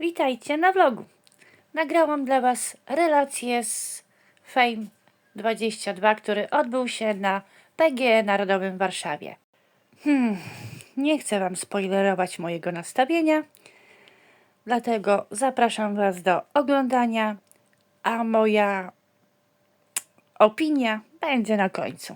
Witajcie na vlogu. Nagrałam dla Was relację z Fame 22, który odbył się na PGE Narodowym w Warszawie. Hmm, nie chcę Wam spoilerować mojego nastawienia, dlatego zapraszam Was do oglądania, a moja opinia będzie na końcu.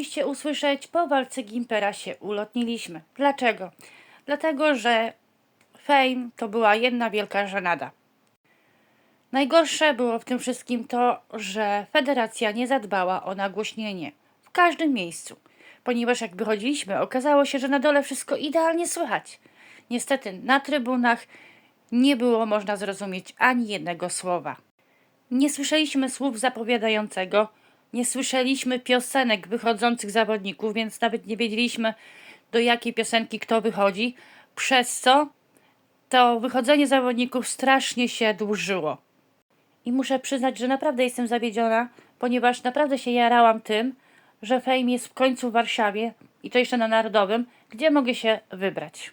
Mogliście usłyszeć, po walce Gimpera się ulotniliśmy. Dlaczego? Dlatego, że Fame to była jedna wielka żenada. Najgorsze było w tym wszystkim to, że federacja nie zadbała o nagłośnienie w każdym miejscu, ponieważ jak wychodziliśmy, okazało się, że na dole wszystko idealnie słychać. Niestety na trybunach nie było można zrozumieć ani jednego słowa. Nie słyszeliśmy słów zapowiadającego, nie słyszeliśmy piosenek wychodzących zawodników, więc nawet nie wiedzieliśmy, do jakiej piosenki kto wychodzi, przez co to wychodzenie zawodników strasznie się dłużyło. I muszę przyznać, że naprawdę jestem zawiedziona, ponieważ naprawdę się jarałam tym, że Fame jest w końcu w Warszawie i to jeszcze na Narodowym, gdzie mogę się wybrać.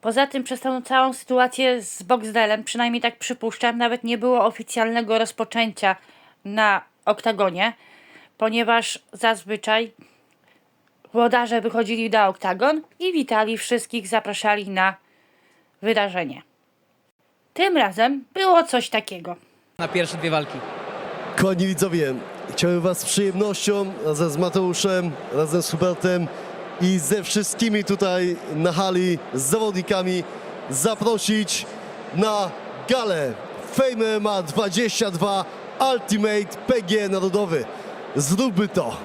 Poza tym przez tą całą sytuację z Boxdelem, przynajmniej tak przypuszczam, nawet nie było oficjalnego rozpoczęcia na oktagonie, ponieważ zazwyczaj włodarze wychodzili na oktagon i witali wszystkich, zapraszali na wydarzenie. Tym razem było coś takiego. na pierwsze dwie walki. Kochani widzowie, chciałem Was z przyjemnością razem z Mateuszem, razem z Hubertem i ze wszystkimi tutaj na hali, z zawodnikami zaprosić na galę Fame MMA 22 Ultimate PG Narodowy. Zróbmy to.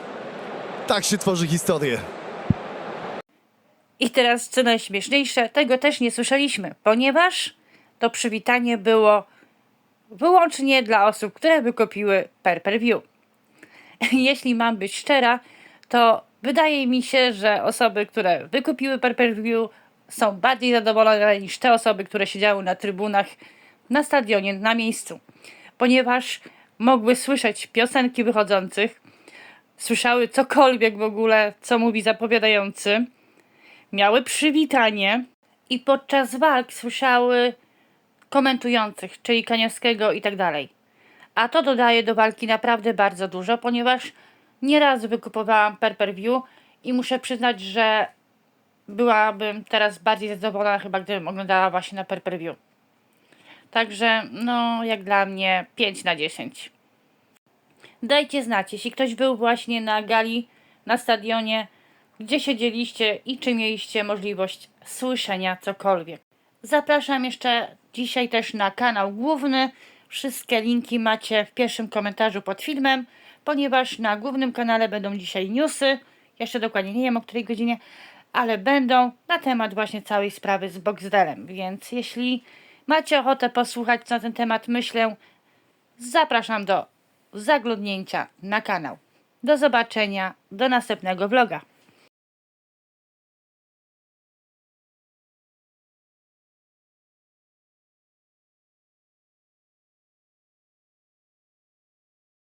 Tak się tworzy historię. I teraz, co najśmieszniejsze, tego też nie słyszeliśmy, ponieważ to przywitanie było wyłącznie dla osób, które wykupiły per per view. Jeśli mam być szczera, to wydaje mi się, że osoby, które wykupiły per per view są bardziej zadowolone niż te osoby, które siedziały na trybunach na stadionie, na miejscu, ponieważ mogły słyszeć piosenki wychodzących, słyszały cokolwiek w ogóle, co mówi zapowiadający, miały przywitanie i podczas walk słyszały komentujących, czyli Kaniowskiego i tak dalej. A to dodaje do walki naprawdę bardzo dużo, ponieważ nieraz wykupowałam per per view i muszę przyznać, że byłabym teraz bardziej zadowolona chyba gdybym oglądała właśnie na per per view. Także no jak dla mnie 5 na 10. Dajcie znać, jeśli ktoś był właśnie na gali, na stadionie, gdzie siedzieliście i czy mieliście możliwość słyszenia cokolwiek. Zapraszam jeszcze dzisiaj też na kanał główny. Wszystkie linki macie w pierwszym komentarzu pod filmem, ponieważ na głównym kanale będą dzisiaj newsy. Jeszcze dokładnie nie wiem o której godzinie, ale będą na temat właśnie całej sprawy z Boxdelem. Więc jeśli macie ochotę posłuchać, na ten temat myślę, zapraszam do zaglądnięcia na kanał. Do zobaczenia, do następnego vloga.